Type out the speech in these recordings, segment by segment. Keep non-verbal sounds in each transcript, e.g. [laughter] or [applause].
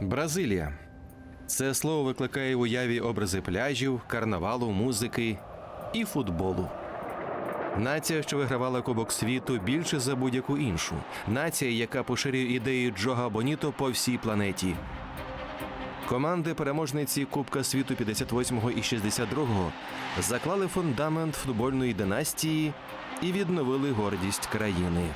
Бразилія. Це слово викликає в уяві образи пляжів, карнавалу, музики і футболу. Нація, що вигравала Кубок світу більше за будь-яку іншу. Нація, яка поширює ідеї Джога Боніто по всій планеті. Команди переможниці Кубка світу 58-го і 62-го заклали фундамент футбольної династії і відновили гордість країни.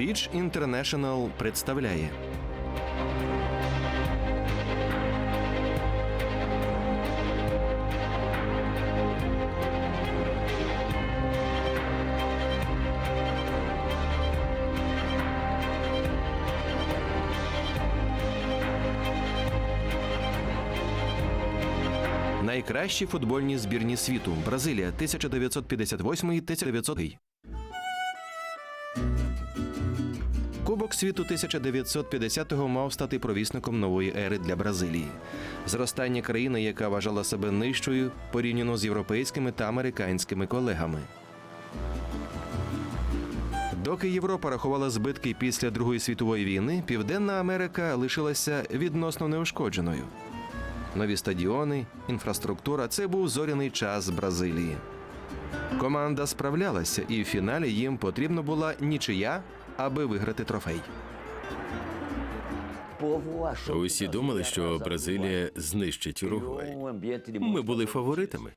Піч Інтернешнл представляє найкращі футбольні збірні світу. Бразилія 1958 1900 Кубок світу 1950-го мав стати провісником нової ери для Бразилії. Зростання країни, яка вважала себе нижчою порівняно з європейськими та американськими колегами. Доки Європа рахувала збитки після Другої світової війни, Південна Америка лишилася відносно неушкодженою. Нові стадіони, інфраструктура це був зоряний час Бразилії. Команда справлялася, і в фіналі їм потрібна була нічия, аби виграти трофей. Усі думали, що Бразилія знищить Уругвай. Ми були фаворитами.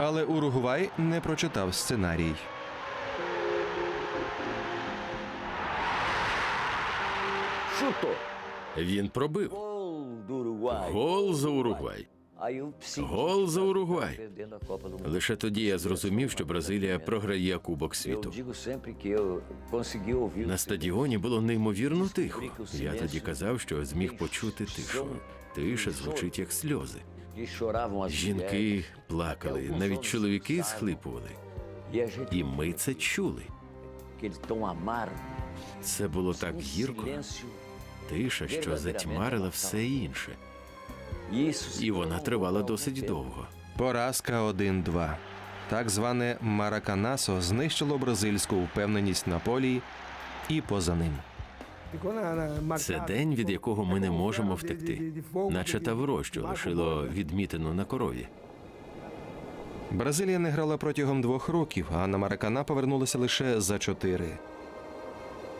Але Уругвай не прочитав сценарій. Він пробив. Гол за Уругвай. Гол за Уругвай. Лише тоді я зрозумів, що Бразилія програє Кубок світу. На стадіоні було неймовірно тихо. Я тоді казав, що зміг почути тишу. Тиша звучить як сльози. Жінки плакали, навіть чоловіки схлипували. І ми це чули. Це було так гірко, тиша, що затьмарила все інше. І вона тривала досить довго. Поразка 1-2. Так зване Мараканасо знищило бразильську впевненість на полі і поза ним. Це день, від якого ми не можемо втекти, наче тавро, що лишило відмітину на корові. Бразилія не грала протягом двох років, а на Маракана повернулася лише за чотири.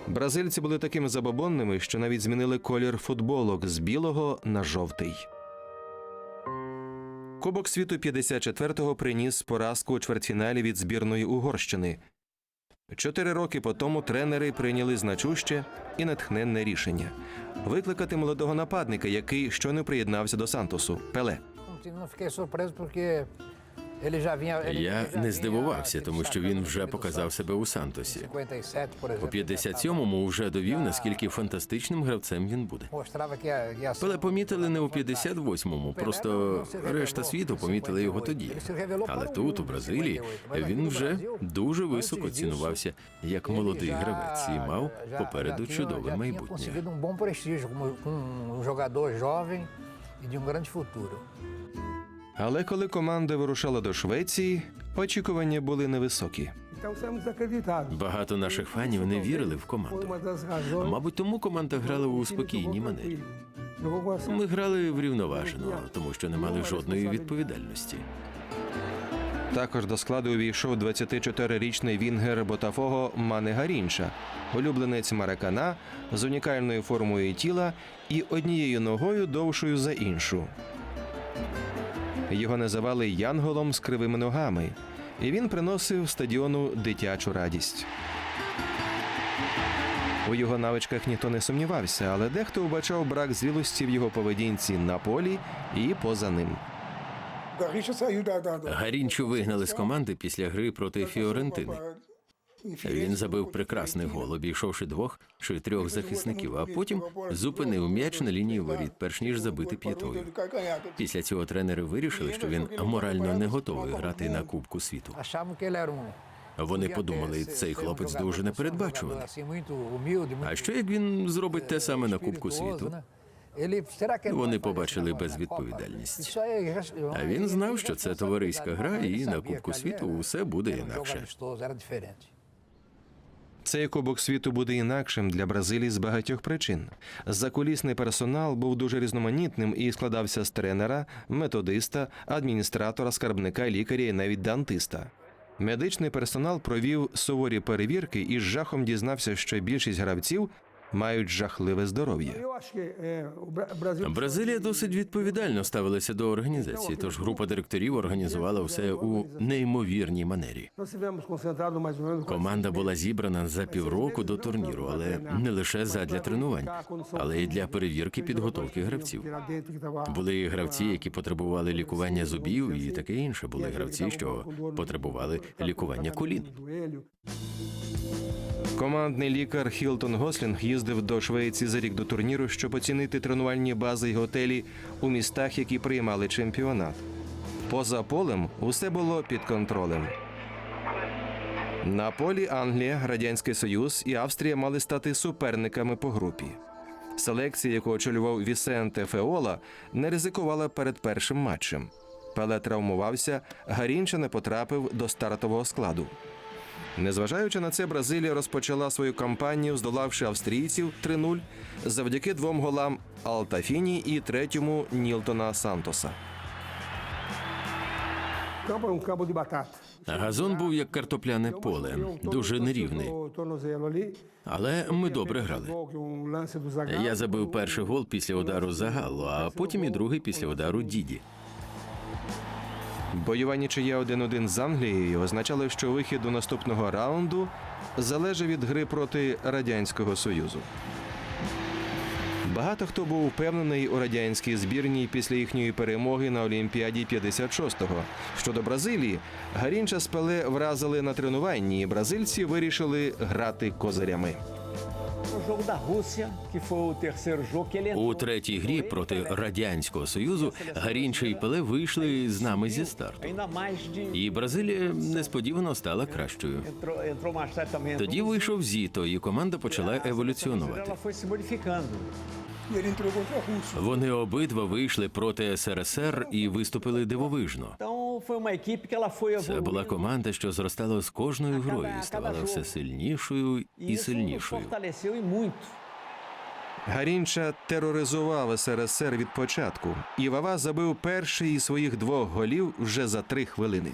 Бразильці були такими забобонними, що навіть змінили колір футболок з білого на жовтий. Кубок світу 54-го приніс поразку у чвертьфіналі від збірної Угорщини. Чотири роки по тому тренери прийняли значуще і натхненне рішення викликати молодого нападника, який щойно приєднався до Сантосу Пеле. Я не здивувався, тому що він вже показав себе у Сантосі. 57, por exemplo. У 57-му вже довів, наскільки фантастичним гравцем він буде. Пеле помітили не у 58-му, просто решта світу помітили його тоді. Але тут, у Бразилії, він вже дуже високо цінувався як молодий гравець і мав попереду чудове майбутнє. um um e um grande futuro. Але коли команда вирушала до Швеції, очікування були невисокі. Багато наших фанів не вірили в команду. Мабуть, тому команда грала у спокійній манері. Ми грали врівноважено, тому що не мали жодної відповідальності. Також до складу увійшов 24-річний вінгер Ботафого Мане Гарінча, улюбленець Маракана з унікальною формою тіла і однією ногою довшою за іншу. Його називали Янголом з кривими ногами, і він приносив стадіону дитячу радість. У його навичках ніхто не сумнівався, але дехто вбачав брак зрілості в його поведінці на полі і поза ним. Гарінчу вигнали з команди після гри проти Фіорентини. Він забив прекрасний гол, обійшовши двох чи трьох захисників, а потім зупинив м'яч на лінії воріт, перш ніж забити п'ятою. Після цього тренери вирішили, що він морально не готовий грати на Кубку світу. Вони подумали, цей хлопець дуже непередбачуваний. А що як він зробить те саме на Кубку світу? Вони побачили безвідповідальність. А він знав, що це товариська гра, і на Кубку світу усе буде інакше. Цей кубок світу буде інакшим для Бразилії з багатьох причин. Закулісний персонал був дуже різноманітним і складався з тренера, методиста, адміністратора, скарбника, лікаря і навіть дантиста. Медичний персонал провів суворі перевірки і з жахом дізнався, що більшість гравців мають жахливе здоров'я. Бразилія досить відповідально ставилася до організації, тож група директорів організувала все у неймовірній манері. Команда була зібрана за півроку до турніру, але не лише задля тренувань, але й для перевірки підготовки гравців. Були гравці, які потребували лікування зубів, і таке інше. Були гравці, що потребували лікування колін. Командний лікар Хілтон Гослінг їздив до Швеції за рік до турніру, щоб оцінити тренувальні бази й готелі у містах, які приймали чемпіонат. Поза полем усе було під контролем. На полі Англія, Радянський Союз і Австрія мали стати суперниками по групі. Селекція, яку очолював Вісенте Феола, не ризикувала перед першим матчем. Пеле травмувався, Гарінча не потрапив до стартового складу. Незважаючи на це, Бразилія розпочала свою кампанію, здолавши австрійців 3-0 завдяки двом голам Алтафіні і третьому Нілтона Сантоса. Газон був як картопляне поле, дуже нерівний. Але ми добре грали. Я забив перший гол після удару Загалу, а потім і другий після удару Діді. Бойова нічия 1-1 з Англією означало, що вихід до наступного раунду залежить від гри проти Радянського Союзу. Багато хто був впевнений у радянській збірній після їхньої перемоги на Олімпіаді 56-го. Щодо Бразилії, Гарінча з Пеле вразили на тренуванні, і бразильці вирішили грати козирями. У третій грі проти радянського союзу Гарінча і Пеле вийшли з нами зі старту. І Бразилія несподівано стала кращою. Тоді вийшов Зіто, і команда почала еволюціонувати. E. Вони обидва вийшли проти СРСР і виступили дивовижно. Це була команда, що зростала з кожною грою, і ставала все сильнішою E і сильнішою. e. Гарінча тероризував СРСР від початку, і Вава забив перший із своїх двох голів вже за три хвилини.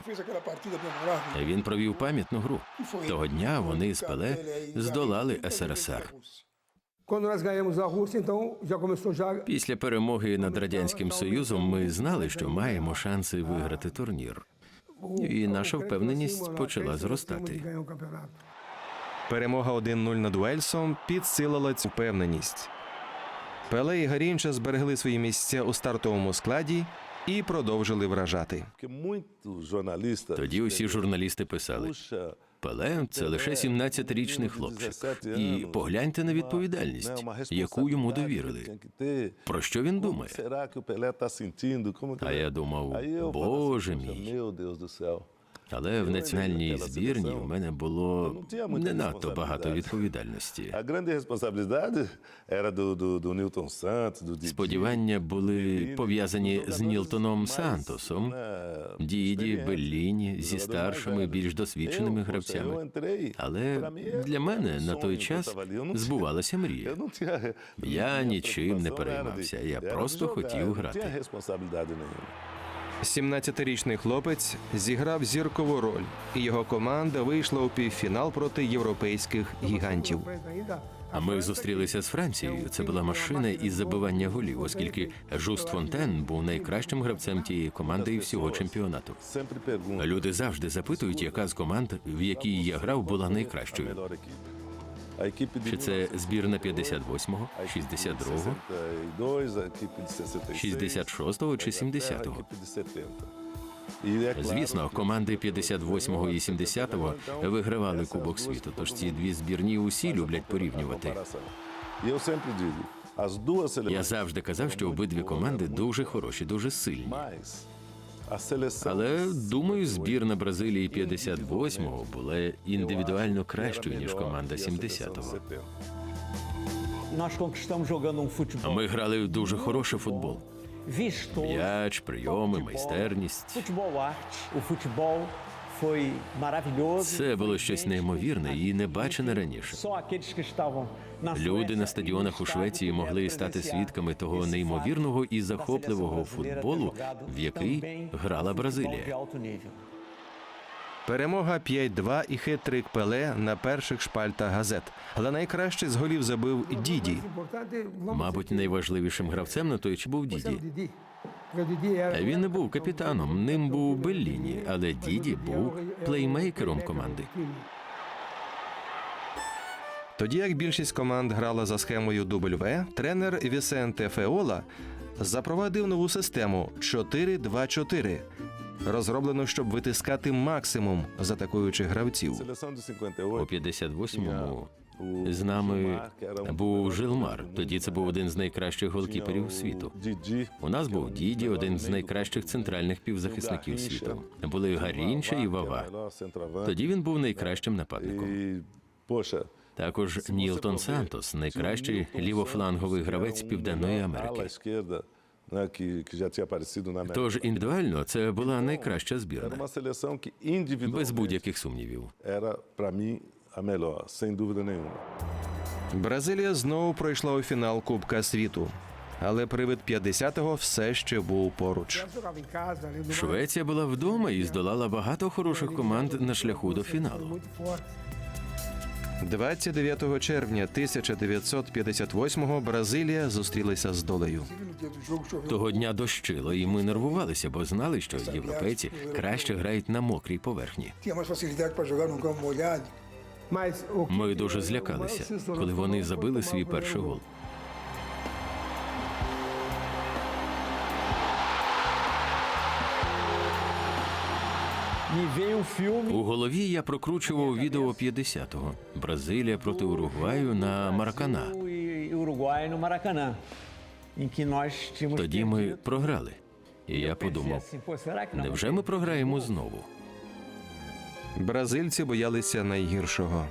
Він провів пам'ятну гру. Того дня вони з Пеле здолали СРСР. Після перемоги над радянським союзом ми знали, що маємо шанси виграти турнір. І наша впевненість почала зростати. ganhar. Перемога 1-0 над Уельсом підсилила цю впевненість. Пеле і Гарінча зберегли свої місця у стартовому складі і продовжили вражати. Тоді усі журналісти писали: Пеле це лише 17-річний хлопчик. І погляньте на відповідальність, яку йому довірили. Про що він думає? А я думав, боже мій. Але в національній збірні в мене було не надто багато відповідальності. Сподівання були пов'язані з Нілтоном Сантосом, Діді, Белліні, зі старшими, більш досвідченими гравцями. Але для мене на той час збувалася мрія. Я нічим не переймався, я просто хотів грати. 17-річний хлопець зіграв зіркову роль, і його команда вийшла у півфінал проти європейських гігантів. А ми зустрілися з Францією. Це була машина із забивання голів, оскільки Жуст Фонтен був найкращим гравцем тієї команди і всього чемпіонату. Люди завжди запитують, яка з команд, в якій я грав, була найкращою. Чи це збірна 58-го, a equipe de 62-го, 62, a equipe de 66, 66-го чи a 70-го? equipe de 70. E é claro Звісно, команди 58-го і 70-го вигравали Кубок світу, тож ці дві збірні усі люблять порівнювати. Я завжди казав, що обидві команди дуже хороші, дуже сильні. Але думаю, збірна Бразилії 58-го була індивідуально кращою ніж команда 70-го. Nós conquistamos jogando um futebol Ми грали в дуже хороший футбол. М'яч, прийоми, майстерність. Це було щось неймовірне і не бачене раніше. Люди на стадіонах у Швеції могли стати свідками того неймовірного і захопливого футболу, в який грала Бразилія. Перемога 5-2 і хитрик Пеле на перших шпальтах газет. Але найкраще з голів забив Діді. Мабуть, найважливішим гравцем на той час був Діді. Діді. Він не був капітаном, ним був Белліні, але Діді був плеймейкером команди. Тоді як більшість команд грала за схемою W, тренер Вісенте Феола запровадив нову систему 4-2-4, розроблену, щоб витискати максимум з атакуючих гравців. У 58. 58-му з нами був Жилмар. Тоді це був один з найкращих голкіперів світу. У нас був Діді, один з найкращих центральних півзахисників світу. Були Гарінча і Вава. Тоді він був найкращим нападником. Також Нілтон Сантос, найкращий лівофланговий гравець Південної Америки. Тож індивідуально це була найкраща збірна, без будь-яких сумнівів. A melhor, sem dúvida nenhuma. Бразилія знову пройшла у фінал Кубка світу. Але привид 50-го все ще був поруч. Швеція була вдома і здолала багато хороших команд на шляху до фіналу. 29 червня 1958-го Бразилія зустрілася з долею. Того дня дощило, і ми нервувалися, бо знали, що європейці краще грають на мокрій поверхні. Ми дуже злякалися, коли вони забили свій перший гол. У голові я прокручував відео 50-го. Бразилія проти Уругваю на Маракана. Тоді ми програли. І я подумав, невже ми програємо знову? Бразильці боялися найгіршого.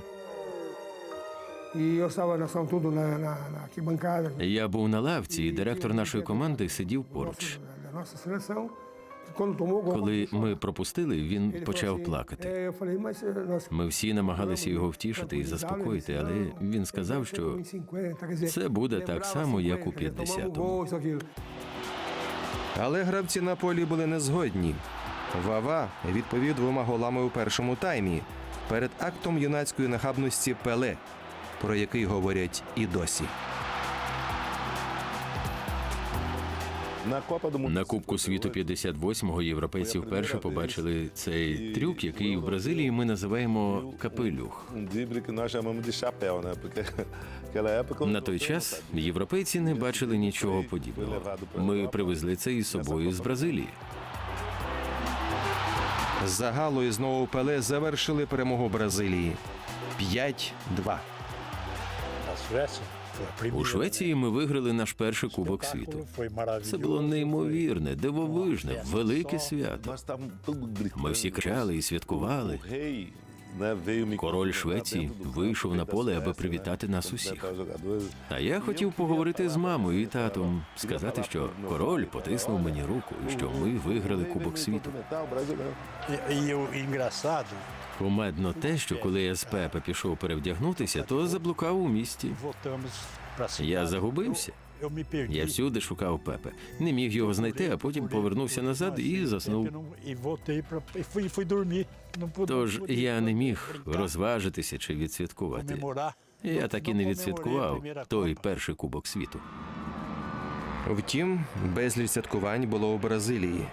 Я був на лавці, і директор нашої команди сидів поруч. Коли ми пропустили, він почав плакати. Ми всі намагалися його втішити і заспокоїти, але він сказав, що це буде так само, як у 50-му. Але гравці на полі були незгодні. Вава відповів двома голами у першому таймі перед актом юнацької нахабності Пеле, про який говорять і досі. На Кубку світу 58-го європейці вперше побачили цей трюк, який в Бразилії ми називаємо капелюх. На той час європейці не бачили нічого подібного. Ми привезли це із собою з Бразилії. За Гало і знову Пеле завершили перемогу Бразилії 5-2. У Швеції ми виграли наш перший кубок світу. Це було неймовірне, дивовижне, велике свято. Ми всі кричали і святкували. Король Швеції вийшов на поле, аби привітати нас усіх. А я хотів поговорити з мамою і татом, сказати, що король потиснув мені руку і що ми виграли Кубок світу. Кумедно те, що коли я з Пепе пішов перевдягнутися, то заблукав у місті. Я загубився. Я всюди шукав Пепе. Не міг його знайти, а потім повернувся назад і заснув. Тож я не міг розважитися чи відсвяткувати. Я так і не відсвяткував той перший кубок світу. Втім, безліч святкувань було у Бразилії.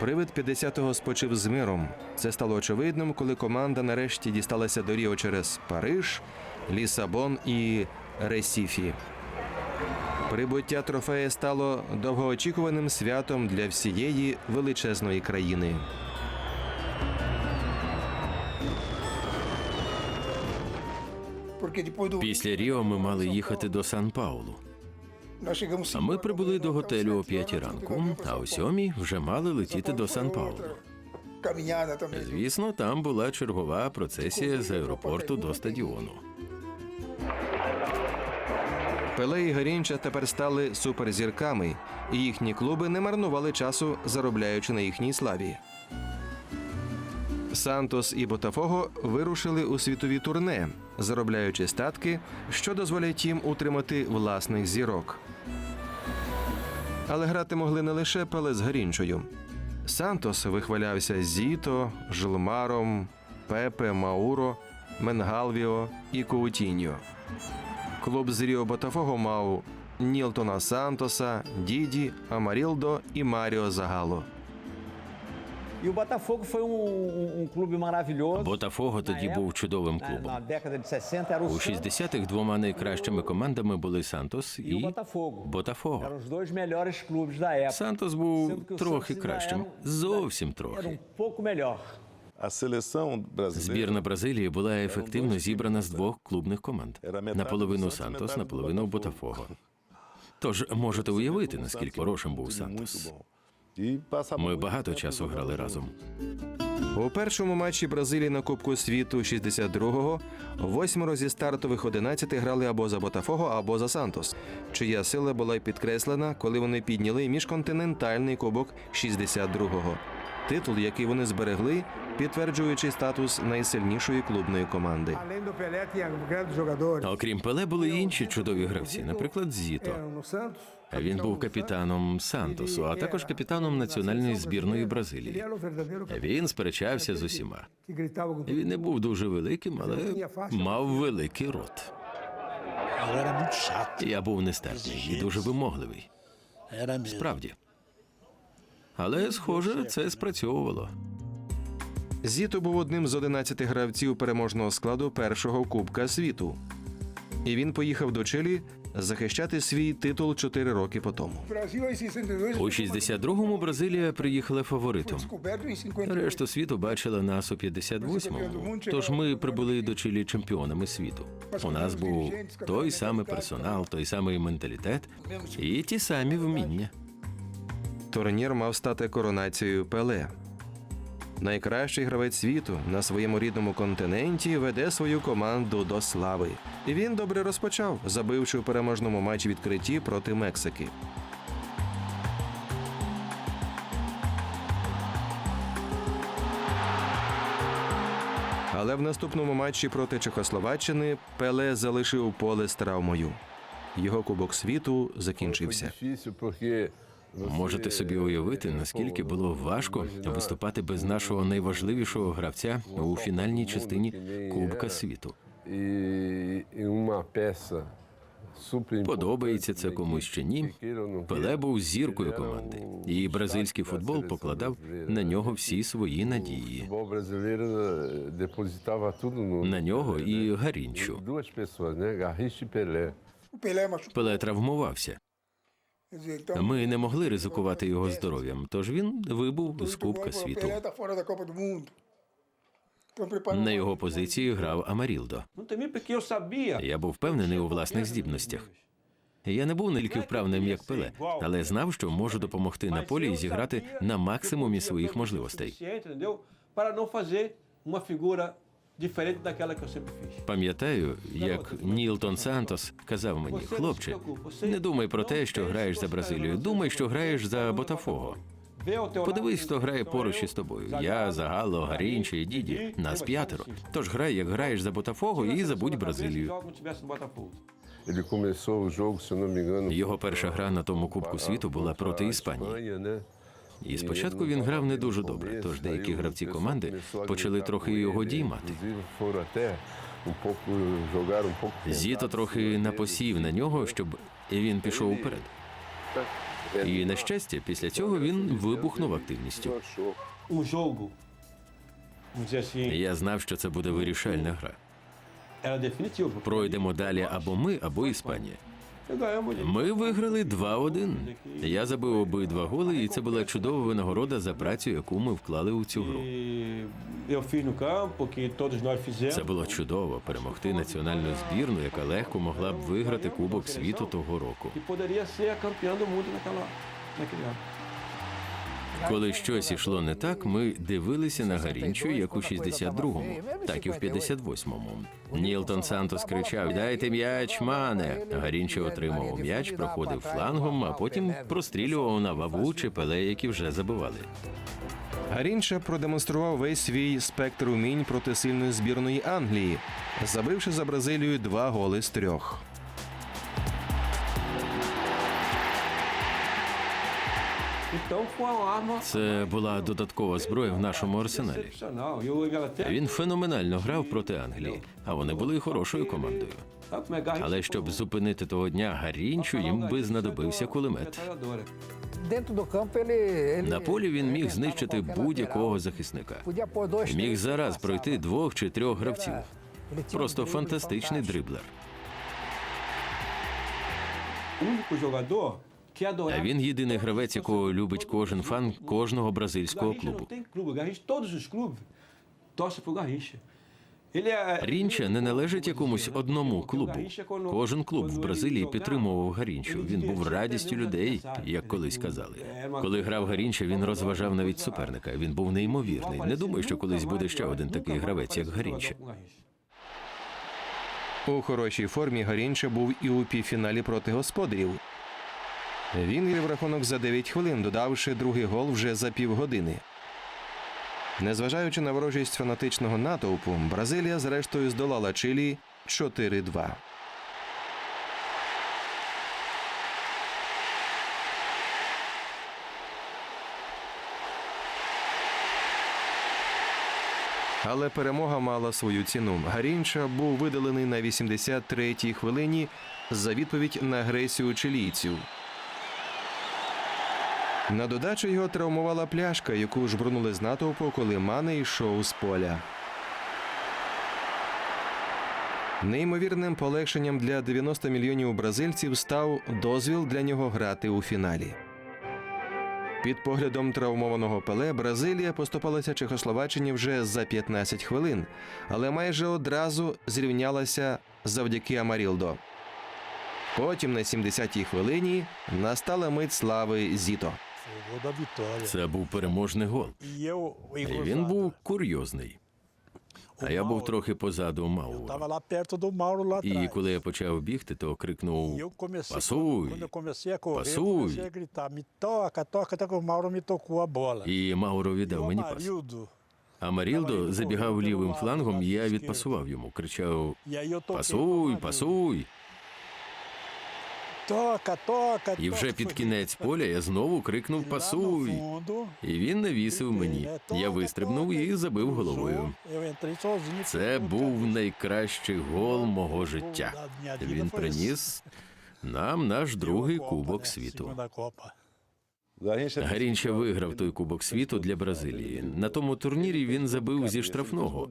Привид 50-го спочив з миром. Це стало очевидним, коли команда нарешті дісталася до Ріо через Париж, Лісабон і Ресіфі. Прибуття трофея стало довгоочікуваним святом для всієї величезної країни. Після Ріо ми мали їхати до Сан-Паулу. А ми прибули до готелю о 5 ранку, а о 7 вже мали летіти до Сан-Паулу. Звісно, там була чергова процесія з аеропорту до стадіону. Пеле і Гарінча тепер стали суперзірками, і їхні клуби не марнували часу, заробляючи на їхній славі. Сантос і Ботафого вирушили у світові турне, заробляючи статки, що дозволять їм утримати власних зірок. Але грати могли не лише Пеле з Гарінчою. Сантос вихвалявся Зіто, Жилмаром, Пепе, Мауро, Менгалвіо і Коутіньо. Клуб з Ріо Ботафого мав Нілтона Сантоса, Діді, Амарілдо і Маріо Загало. E o Botafogo foi um, um- um clube maravilhoso. Ботафого тоді був чудовим клубом. na década de 60 era o У Santos 60-х двома найкращими командами були Сантос e і Ботафого. Eram os dois melhores clubes da época. Сантос був трохи кращим, зовсім трохи. Збірна Бразилії була ефективно зібрана з двох клубних команд: наполовину Сантос, наполовину Ботафого. Тож можете уявити, наскільки хорошим був Сантос. E Ми багато часу грали разом. У першому матчі Бразилії на Кубку світу 62-го восьмеро зі стартових 11 грали або за Ботафого, або за Сантос, чия сила була й підкреслена, коли вони підняли міжконтинентальний кубок 62-го. Титул, який вони зберегли, підтверджуючи статус найсильнішої клубної команди. Окрім Пеле були й інші чудові гравці, наприклад, Зіто. Він був капітаном Сантосу, а також капітаном національної збірної Бразилії. capitão Він сперечався з усіма. Він не був дуже великим, але мав великий рот. Я був нестерпний і дуже вимогливий. Справді. Але, схоже, це спрацьовувало. Зіто був одним з 11 гравців переможного складу першого Кубка світу. І він поїхав до Чилі захищати свій титул 4 роки по тому. O Brasil em 62 У 62-му Бразилія приїхала фаворитом. descoberto em 58. Решту світу бачила нас у 58-му, тож ми прибули до Чилі чемпіонами світу. У нас був той самий персонал, той самий менталітет і ті самі вміння. Турнір мав стати коронацією Пеле. Найкращий гравець світу на своєму рідному континенті веде свою команду до слави. І він добре розпочав, забивши у переможному матчі відкритті проти Мексики. Але в наступному матчі проти Чехословаччини Пеле залишив поле з травмою. Його кубок світу закінчився. Можете собі уявити, наскільки було важко виступати без нашого найважливішого гравця у фінальній частині Кубка світу. Подобається це комусь чи ні. Пеле був зіркою команди, і бразильський футбол покладав на нього всі свої надії. На нього і Гарінчу. Пеле травмувався. Ми не могли ризикувати його здоров'ям, тож він вибув з Кубка світу. На його позиції грав Амарілдо. Я був впевнений у власних здібностях. Я не був настільки вправним, як Пеле, але знав, що можу допомогти на полі і зіграти на максимумі своїх можливостей. Diferente daquela que eu sempre fiz. Пам'ятаю, як Нілтон Сантос казав мені, хлопче, не думай про те, що граєш за Бразилію, думай, що граєш за Ботафого. Подивись, хто грає поруч із тобою. Я, Загало, Гарінчо і Діді. Нас п'ятеро. Тож грай, як граєш за Ботафого, і забудь Бразилію. Його перша гра на тому Кубку світу була проти Іспанії. І спочатку він грав не дуже добре, тож деякі гравці команди почали трохи його діймати. Зіто трохи напосів на нього, щоб він пішов уперед. І на щастя, після цього він вибухнув активністю. Я знав, що це буде вирішальна гра. era. Пройдемо далі або ми, або Іспанія. Ми виграли 2-1. Я забив обидва голи, і це була чудова винагорода за працю, яку ми вклали у цю гру. Це було чудово перемогти національну збірну, яка легко могла б виграти Кубок світу того року. Коли щось ішло не так, ми дивилися на Гарінчу як у 62-му, так і в 58-му. Нілтон Сантос кричав: Дайте м'яч, мане. Гарінчо отримав м'яч, проходив флангом, а потім прострілював на ваву чи пеле, які вже забивали. Гарінча продемонстрував весь свій спектр умінь проти сильної збірної Англії, забивши за Бразилію два голи з трьох. Це була додаткова зброя в нашому арсеналі. Він феноменально грав проти Англії, а вони були хорошою командою. Але щоб зупинити того дня Гарінчу, їм би знадобився кулемет. На полі він міг знищити будь-якого захисника. Міг зараз пройти двох чи трьох гравців. Просто фантастичний дриблер. А він єдиний гравець, якого любить кожен фан кожного бразильського клубу. Рінча не належить якомусь одному клубу. Кожен клуб в Бразилії підтримував Гарінчу. Він був радістю людей, як колись казали. Коли грав Гарінча, він розважав навіть суперника. Він був неймовірний. Не думаю, що колись буде ще один такий гравець, як Гарінча. У хорошій формі Гарінча був і у півфіналі проти господарів. Він вів рахунок за 9 хвилин, додавши другий гол вже за півгодини. Незважаючи на ворожість фанатичного натовпу, Бразилія зрештою здолала Чилі 4-2. Але перемога мала свою ціну. Гарінча був видалений на 83-й хвилині за відповідь на агресію чилійців. На додачу його травмувала пляшка, яку жбурнули з натовпу, коли Мане йшов з поля. Неймовірним полегшенням для 90 мільйонів бразильців став дозвіл для нього грати у фіналі. Під поглядом травмованого Пеле Бразилія поступалася Чехословаччині вже за 15 хвилин, але майже одразу зрівнялася завдяки Амарілдо. Потім на 70-й хвилині настала мить слави Зіто. Це був переможний гол. E І він був курйозний. А я був трохи позаду lá І коли я почав бігти, то E крикнув a bola. і Мауро E віддав мені пас. А Марілдо забігав лівим флангом, і я відпасував йому. Кричав: e Пасуй, пасуй! Toca, тока, І вже під кінець поля я знову крикнув Пасуй! І він навісив мені. Я вистрибнув і забив головою. Це був найкращий гол мого життя. Він приніс нам наш [laughs] другий кубок світу. Гарінча виграв той кубок світу для Бразилії. На тому турнірі він забив зі штрафного.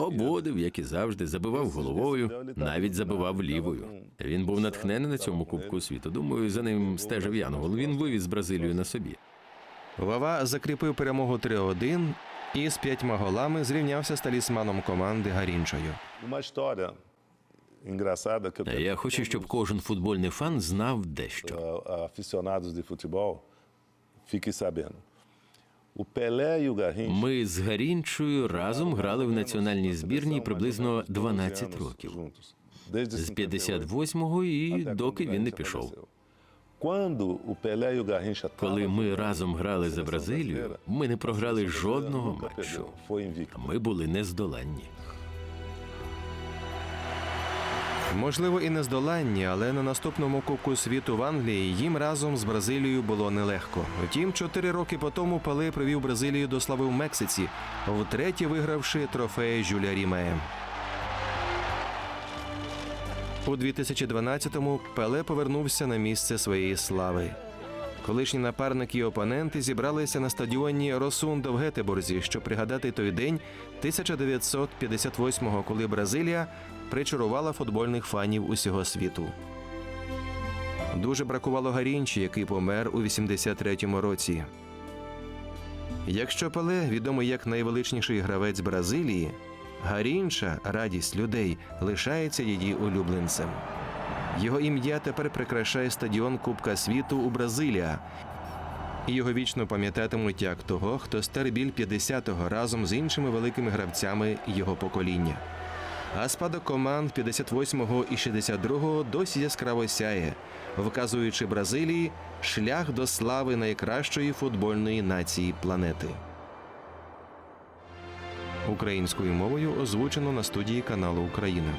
Обводив, як і завжди, забивав головою, навіть забивав лівою. Він був натхнений на цьому кубку світу. Думаю, за ним стежив Янгол. Він вивіз Бразилію на собі. Вава закріпив перемогу 3-1 і з п'ятьма голами зрівнявся з талісманом команди Гарінчою. Я хочу, щоб кожен футбольний фан знав дещо. Fiquem sabendo. E Ми з Гарінчою разом грали в національній збірній приблизно 12 років. З 58-го і доки він не пішов. E Коли ми разом грали за Бразилію, ми не програли жодного матчу. Ми були нездоланні. Можливо, і нездоланні, але на наступному Кубку світу в Англії їм разом з Бразилією було нелегко. Втім, чотири роки по тому Пеле привів Бразилію до слави в Мексиці, втретє вигравши трофеї Жюля Рімея. У 2012-му Пеле повернувся на місце своєї слави. Колишні напарники і опоненти зібралися на стадіоні Росундо в Гетеборзі, щоб пригадати той день 1958-го, коли Бразилія причарувала футбольних фанів усього світу. Дуже бракувало Гарінчі, який помер у 83-му році. Якщо Пеле відомий як найвеличніший гравець Бразилії, Гарінча, радість людей, лишається її улюбленцем. Його ім'я тепер прикрашає стадіон Кубка світу у Бразилія. І його вічно пам'ятатимуть як того, хто стер біль 50-го разом з іншими великими гравцями його покоління. А спадок команд 58-го і 62-го досі яскраво сяє, вказуючи Бразилії шлях до слави найкращої футбольної нації планети. Українською мовою озвучено на студії каналу Україна.